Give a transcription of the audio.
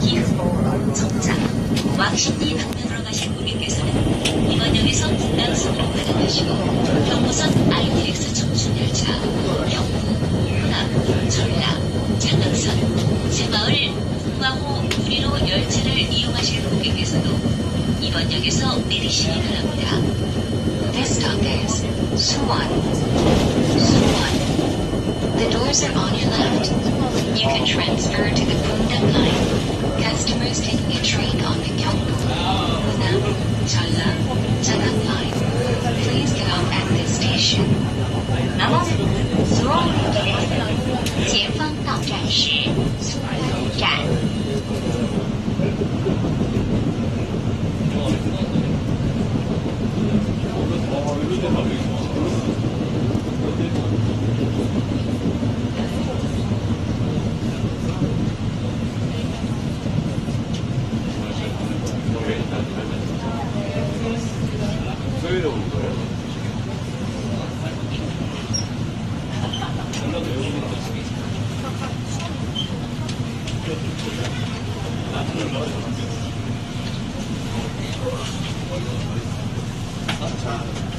기흥, 정장, 왕십리 방면으로 가신 고객께서는 이번 역에서 분당선으로 가득하시고 경부선 RTX 청춘열차, 경부, 호남, 전라, 장흥선, 새마을, 풍화호, 구리로 열차를 이용하실 고객께서도 이번 역에서 내리시기 바랍니다. This stop is Suwon. Suwon. The doors are on your left. You can transfer to the Pundam line. Customers taking a train on the Gyeongbu, Unam, Challa, Chadang line. Please get off at this station. 那么，所有列车前方到站是苏安站。자,